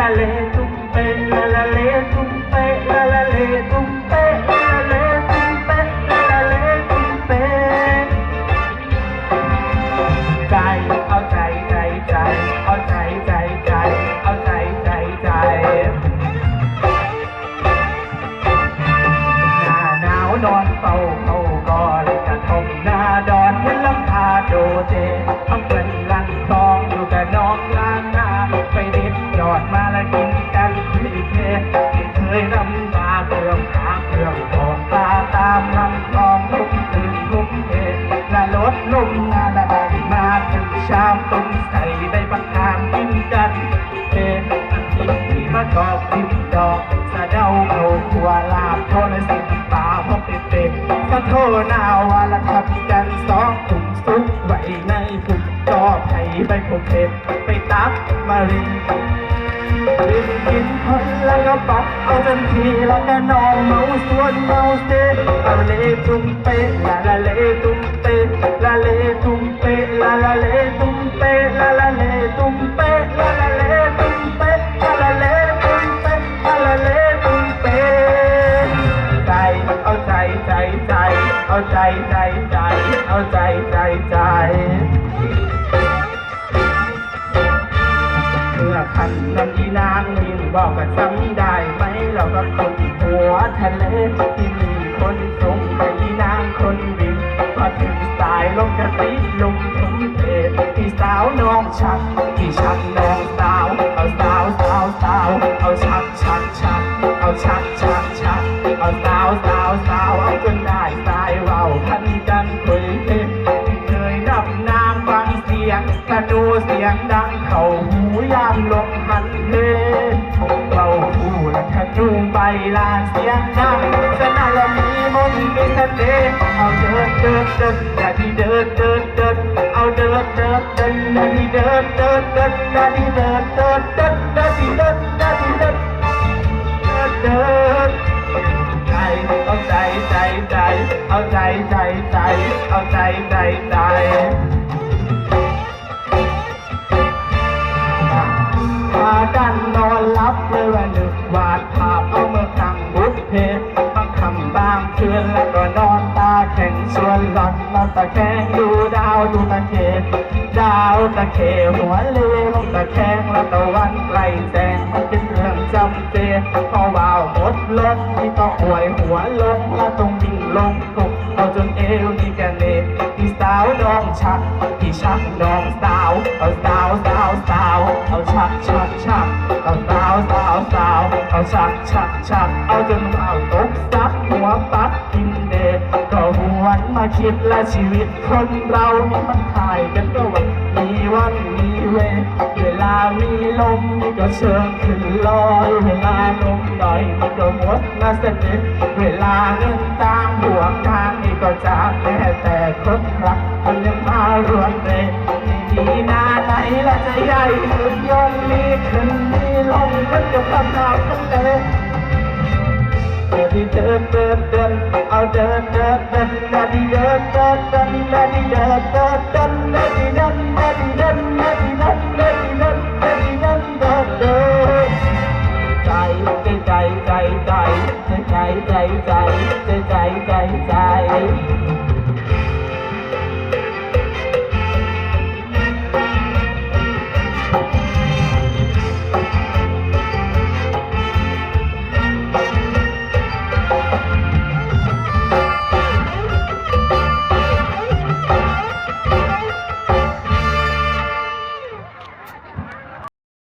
la le tum pe la la le tum pe la la le tum เรื่องขาเรื่องทองตาตามลำคลองลุกตื่นลุกเหตุและลดลงงานละได้มาถึงชามต้มใส่ได้บักทางกินกันเป็นอันที่ที่มากอกทิมดอกสะเดาเขาขัวลาบโทนสิตาพบเป็นเป็นสะโทนาวาละทับกันสองถุงซุกไว้ในถุงจอไผ่ใบโพเพชรไปตักมาริน กินกินคนแล้วก็ปักเอาจนทีแล้วก็นอนเมาส่วนเมาสเซเอาเลตุ้มเปะลาลาเลตุ้มเปะลาเลตุ้มเปะลาลาเลตุ้มเปะลาลาเลตุ้มเปะลาลาเลตุ้มเปะลาลาเลตุ้มเปะลาลาเลตุ้มเปะใจเอาใจใจใจเอาใจใจใจเอาใจใจใจ เมื่อคันนันอีนางมินบอกกันซ้ำได้ไหมเราก็คนหัวทะเลที่มีคนส่งไปอีนางคนบินพอถึงสายลมกระติลมทุ่มเทที่สาวน้องชักที่ชักน้องสาวเอาสาวสาวสาวเอาชักชักชักเอาชักชักชักเอาสาวสาวสาวเอาจนได้สายเว้าพันกันคุยเทที่เคยนับนางฟังเสียงกระดูเสียงดังเข้า เสน่ห์เอาเดินเดินเดินอย่าทีเดินเดินเดินเอาเดินเดินเดินอย่าทีเดินเดินเดินอย่าทีเดินเดินเดินอย่าทีเดินอย่าทีเดินเดินเดินใจเอาใจใจใจเอาใจใจใจเอาใจใจใจพากันนอนหลับเลยว่านึกวา คืนแล้วก็นอนตาแข็งชวนหลับนอนตาแข็งดูดาวดูตะเคนดาวตะเคหัวเลลงตะแคงแล้วตะวันใกลแสงมันเป็นเรื่องจำเจพอว่าวหมดลมที่ต้องอวยหัวลงแล้วต้องวิ่งลงตกเอาจนเอวนี่แกเนที่สาวน้องชักที่ชักน้องสาวเอาสาวสาวสาวเอาชักชักชักเอา เอาชักชักชักเอาจนเอาตกซับหัวปัดกินเดก็หวนมาคิดและชีวิตคนเรานี่มันถ่ายกันก็วันมีวันมีเวเวลามีลมนี่ก็เชิญขึ้นลอยเวลาลมหน่อยนี่ก็หมดมาเสด็จเวลาเงินตามหัวกลางนี่ก็จากแม่แต่คนรักมันยังมารวนเรดีหน้าไหนละจะใหญ่ขึ้นยนมีขึ้น มีลงมันจะทำหนักตั้งแต่เดินเดินเดินเดินเอาเดินเดินเดินนาดีเดินเดินเดินนาดีเดินเดินเดินนาดีเดินนาดีเดินนาดีเดินนาดีเดินนาดีเดินเดินเดินใจใจใจใจใจใจใจใจใจใจใจ